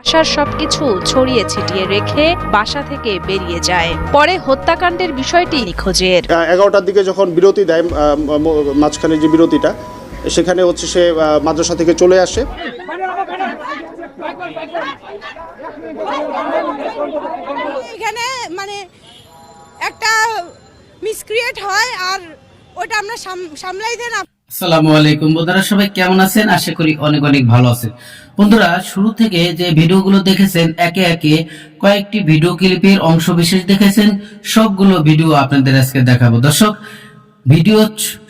আশার সবকিছু ছড়িয়ে ছিটিয়ে রেখে বাসা থেকে বেরিয়ে যায়। পরে হত্যাকাণ্ডের বিষয়টি নিখোঁজের। এগারোটার দিকে যখন বিরতি দেয় মাঝখানে যে বিরতিটা সেখানে হচ্ছে সে মাদ্রাসা থেকে চলে আসে। এখানে মানে একটা মিসক্রিয়েট হয় আর ওটা আমরা সাম- সামলাই দেন আসসালামু আলাইকুম। বন্ধুরা, সবাই কেমন আছেন? আশা করি অনেক অনেক ভালো আছেন। বন্ধুরা, শুরু থেকে যে ভিডিওগুলো দেখেছেন, একে একে কয়েকটি ভিডিও ক্লিপের অংশ বিশেষ দেখেছেন। সবগুলো ভিডিও আপনাদের আজকে দেখাবো। দর্শক, ভিডিও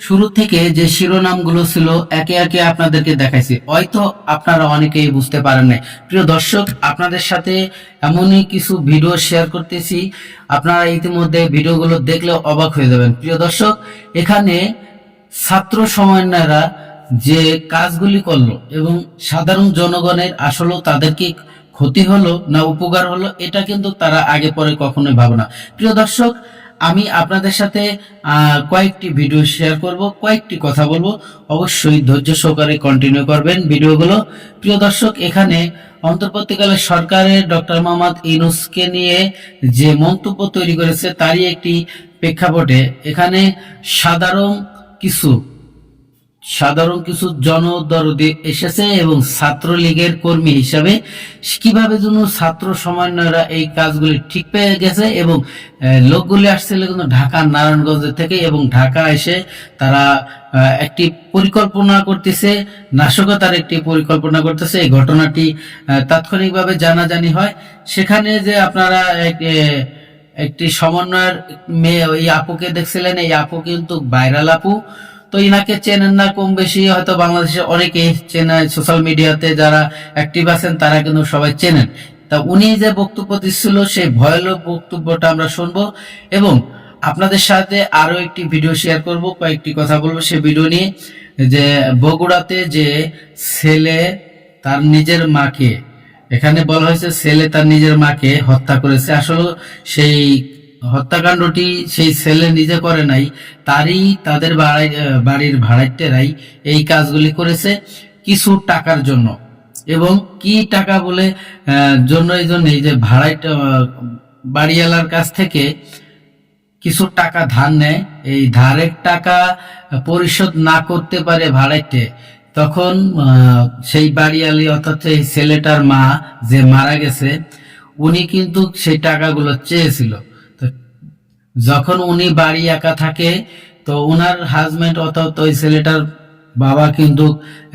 শুরু থেকে যে শিরোনামগুলো ছিল, একে একে আপনাদেরকে দেখাইছি। হয়তো আপনারা অনেকেই বুঝতে পারেন নাই। প্রিয় দর্শক, আপনাদের সাথে এমনই কিছু ভিডিও শেয়ার করতেছি। আপনারা ইতিমধ্যে ভিডিওগুলো দেখলে অবাক হয়ে যাবেন। প্রিয় দর্শক, এখানে ছাত্র সমন্বয়রা যে কাজগুলি করল এবং সাধারণ জনগণের আসলে তাদের কি ক্ষতি হলো না উপকার হলো, এটা কিন্তু তারা আগে পরে কখনোই ভাবে না। প্রিয় দর্শক, আমি আপনাদের সাথে কয়েকটি ভিডিও শেয়ার করব, কয়েকটি কথা বলব। অবশ্যই ধৈর্য সহকারে কন্টিনিউ করবেন ভিডিওগুলো। প্রিয় দর্শক, এখানে অন্তর্বর্তীকালে সরকারের ডক্টর মোহাম্মদ ইনুসকে নিয়ে যে মন্তব্য তৈরি করেছে, তারই একটি প্রেক্ষাপটে। এখানে সাধারণ কিছু সাধারণ কিছু জনদরদি এসেছে এবং ছাত্রলীগের কর্মী হিসাবে কীভাবে যেন ছাত্র সমন্বয়রা এই কাজগুলি ঠিক পেয়ে গেছে এবং লোকগুলি আসছিল কিন্তু ঢাকা, নারায়ণগঞ্জ থেকে এবং ঢাকা এসে তারা একটি পরিকল্পনা করতেছে, নাশকতার একটি পরিকল্পনা করতেছে। এই ঘটনাটি তাৎক্ষণিকভাবে জানাজানি হয়। সেখানে যে আপনারা একটি সমন্বয়ের মেয়ে ওই আপুকে দেখছিলেন, এই আপু কিন্তু ভাইরাল আপু। তো ইনাকে চেনেন না, কম বেশি হয়তো বাংলাদেশে অনেকে চেনে সোশ্যাল মিডিয়াতে যারা অ্যাক্টিভ আছেন, তারা কিন্তু সবাই চেনেন। তা উনি যে বক্তব্য দিচ্ছিল, সেই ভয়ানক বক্তব্যটা আমরা শুনব এবং আপনাদের সাথে আরও একটি ভিডিও শেয়ার করব, কয়েকটি কথা বলব সেই ভিডিও নিয়ে। যে বগুড়াতে যে ছেলে তার নিজের মাকে এখানে বলা হয়েছে, ছেলে তার নিজের মাকে হত্যা করেছে। আসলে সেই হত্যাকাণ্ডটি সেই ছেলে নিজে করে নাই, তারই তাদের বাড়ির ভাড়াইটেরাই এই কাজগুলি করেছে কিছু টাকার জন্য। এবং কি টাকা বলে জন্য এই জন্য এই যে ভাড়াইট বাড়িওয়ালার কাছ থেকে কিছু টাকা ধার নেয়, এই ধারের টাকা পরিশোধ না করতে পারে ভাড়াইতে তখন সেই বাড়িয়ালি অর্থাৎ এই ছেলেটার মা যে মারা গেছে, উনি কিন্তু সেই টাকাগুলো চেয়েছিল। যখন উনি বাড়ি একা থাকে, তো ওনার হাজবেন্ড অর্থাৎ ওই ছেলেটার বাবা কিন্তু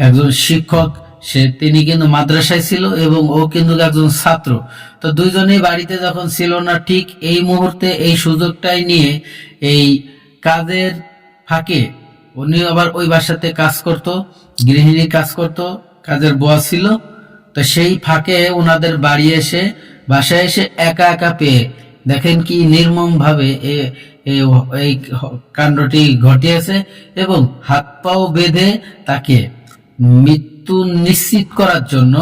একজন শিক্ষক, সে তিনি কিন্তু মাদ্রাসায় ছিল এবং ও কিন্তু একজন ছাত্র। তো দুইজনেই বাড়িতে যখন ছিল না, ঠিক এই মুহূর্তে এই সুযোগটাই নিয়ে এই কাজের ফাঁকে উনি আবার ওই বাসাতে কাজ করত। গৃহিণী কাজ করত, কাজের বয়া ছিল। তো সেই ফাঁকে ওনাদের বাড়ি এসে বাসায় এসে একা একা পেয়ে, দেখেন কি নির্মম ভাবে এই কাণ্ডটি ঘটিয়েছে এবং হাত পাও বেঁধে তাকে মৃত্যু নিশ্চিত করার জন্য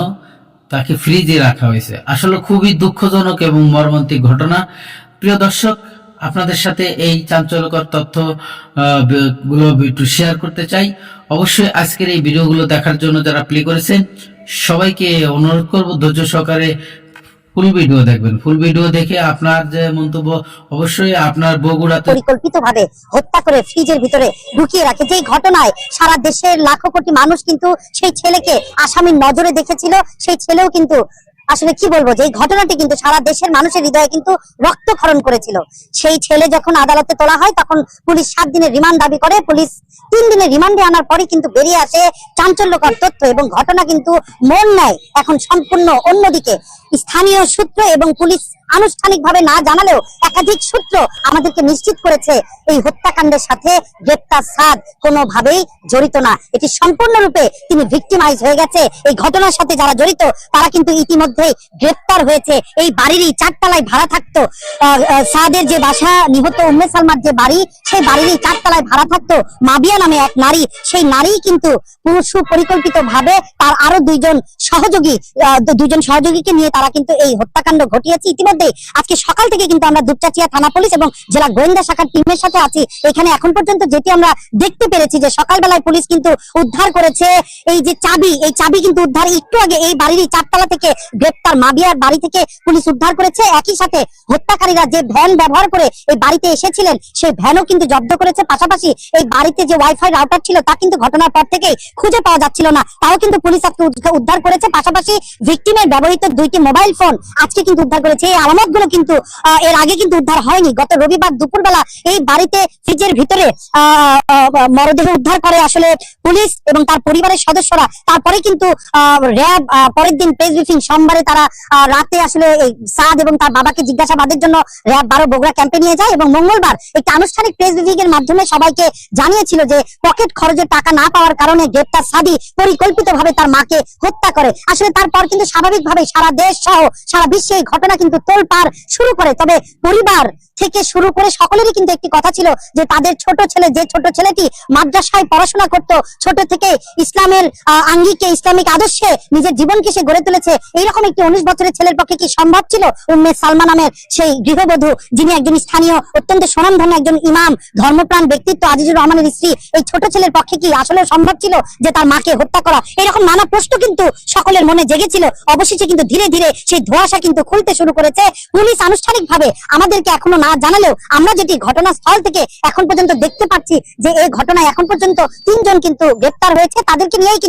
তাকে ফ্রিজে রাখা হয়েছে। আসলে খুবই দুঃখজনক এবং মর্মান্তিক ঘটনা। প্রিয় দর্শক আপনাদের সাথে এই চাঞ্চল্যকর তথ্যগুলো একটু শেয়ার করতে চাই। অবশ্যই আজকের এই ভিডিওগুলো দেখার জন্য যারা প্লে করেছেন, সবাইকে অনুরোধ করব ধৈর্য সহকারে ফুল ভিডিও দেখবেন। ফুল ভিডিও দেখে আপনার যে মন্তব্য, অবশ্যই আপনার বগুড়াতে পরিকল্পিতভাবে হত্যা করে ফ্রিজের ভিতরে ঢুকিয়ে রাখে। যেই ঘটনায় সারা দেশের লাখো কোটি মানুষ কিন্তু সেই ছেলেকে আসামির নজরে দেখেছিল। সেই ছেলেও কিন্তু আসলে কি বলব যে ঘটনাটি কিন্তু সারা দেশের মানুষের হৃদয়ে কিন্তু রক্তক্ষরণ করেছিল। সেই ছেলে যখন আদালতে তোলা হয়, তখন পুলিশ সাত দিনের রিমান্ড দাবি করে। পুলিশ তিন দিনের রিমান্ডে আনার পরে কিন্তু বেরিয়ে আসে চাঞ্চল্যকর তথ্য এবং ঘটনা কিন্তু মন নেয় এখন সম্পূর্ণ অন্যদিকে। স্থানীয় সূত্র এবং পুলিশ আনুষ্ঠানিকভাবে না জানালেও একাধিক সূত্র আমাদেরকে নিশ্চিত করেছে এই হত্যাকাণ্ডের সাথে গ্রেপ্তার সাদ কোনোভাবেই জড়িত না। এটি সম্পূর্ণরূপে তিনি ভিক্টিমাইজ হয়ে গেছে। এই ঘটনার সাথে যারা জড়িত তারা কিন্তু ইতিমধ্যেই গ্রেপ্তার হয়েছে। এই বাড়িরই চারতলায় ভাড়া থাকতো। সাদের যে বাসা নিহত উম্মে সালমার যে বাড়ি সেই বাড়িরই চারতলায় ভাড়া থাকতো। মাবিয়া নামে এক নারী সেই নারী কিন্তু পুরো সুপরিকল্পিত ভাবে তার আরও দুইজন সহযোগী আহ, দু- সহযোগীকে নিয়ে তারা কিন্তু এই হত্যাকাণ্ড ঘটিয়েছে। ইতিমধ্যে মুহূর্তে আজকে সকাল থেকে কিন্তু আমরা দুপচাচিয়া থানা পুলিশ এবং জেলা গোয়েন্দা শাখার টিমের সাথে আছি। এখানে এখন পর্যন্ত যেটি আমরা দেখতে পেরেছি যে সকালবেলায় পুলিশ কিন্তু উদ্ধার করেছে এই যে চাবি, এই চাবি কিন্তু উদ্ধার একটু আগে এই বাড়ির এই চারতলা থেকে গ্রেপ্তার মাবিয়ার বাড়ি থেকে পুলিশ উদ্ধার করেছে। একই সাথে হত্যাকারীরা যে ভ্যান ব্যবহার করে এই বাড়িতে এসেছিলেন, সেই ভ্যানও কিন্তু জব্দ করেছে। পাশাপাশি এই বাড়িতে যে ওয়াইফাই রাউটার ছিল, তা কিন্তু ঘটনার পর থেকেই খুঁজে পাওয়া যাচ্ছিল না। তাও কিন্তু পুলিশ আজকে উদ্ধার করেছে। পাশাপাশি ভিকটিমের ব্যবহৃত দুইটি মোবাইল ফোন আজকে কিন্তু উদ্ধার করেছে। এই আলামতগুলো কিন্তু এর আগে কিন্তু উদ্ধার হয়নি। গত রবিবার দুপুরবেলা এই বাড়িতে ফ্রিজের ভিতরে মরদেহ উদ্ধার করে আসলে পুলিশ এবং তার পরিবারের সদস্যরা। তারপরে কিন্তু র্যাব পরের দিন প্রেস ব্রিফিং সোমবারে তারা রাতে আসলে এই সাদ এবং তার বাবাকে জিজ্ঞাসাবাদের জন্য র্যাব বারো বগুড়া ক্যাম্পে নিয়ে যায় এবং মঙ্গলবার একটি আনুষ্ঠানিক প্রেস ব্রিফিং এর মাধ্যমে সবাইকে জানিয়েছিল যে পকেট খরচের টাকা না পাওয়ার কারণে গ্রেপ্তার সাদি পরিকল্পিতভাবে তার মাকে হত্যা করে। আসলে তারপর কিন্তু স্বাভাবিকভাবে সারা দেশ সহ সারা বিশ্বে এই ঘটনা কিন্তু তোলপাড় শুরু করে। তবে পরিবার থেকে শুরু করে সকলেরই কিন্তু একটি কথা ছিল যে তাদের ছোট ছেলে, যে ছোট ছেলেটি মাদ্রাসায় পড়াশোনা করত, ছোট থেকে ইসলামের আঙ্গিকে, ইসলামিক আদর্শে নিজের জীবনকে সে গড়ে তুলেছে। এইরকম একটি উনিশ বছরের ছেলের পক্ষে কি সম্ভব ছিল? উম্মে সালমা নামের সেই গৃহবধূ, যিনি একজন স্থানীয় অত্যন্ত স্বনামধন্য একজন ইমাম, ধর্মপ্রাণ ব্যক্তিত্ব আজিজুর রহমানের স্ত্রী, এই ছোট ছেলের পক্ষে কি আসলে সম্ভব ছিল যে তার মাকে হত্যা করা? এরকম নানা প্রশ্ন কিন্তু সকলের মনে জেগেছিল। অবশেষে কিন্তু ধীরে ধীরে সেই ধোঁয়াশা কিন্তু খুলতে শুরু করেছে। পুলিশ আনুষ্ঠানিকভাবে আমাদেরকে এখনও না জানালেও আমরা যেটি ঘটনাস্থল থেকে এখন পর্যন্ত দেখতে পাচ্ছি যে এই ঘটনায় এখন পর্যন্ত তিনজন কিন্তু গ্রেপ্তার হয়েছে, তাদেরকে নিয়েই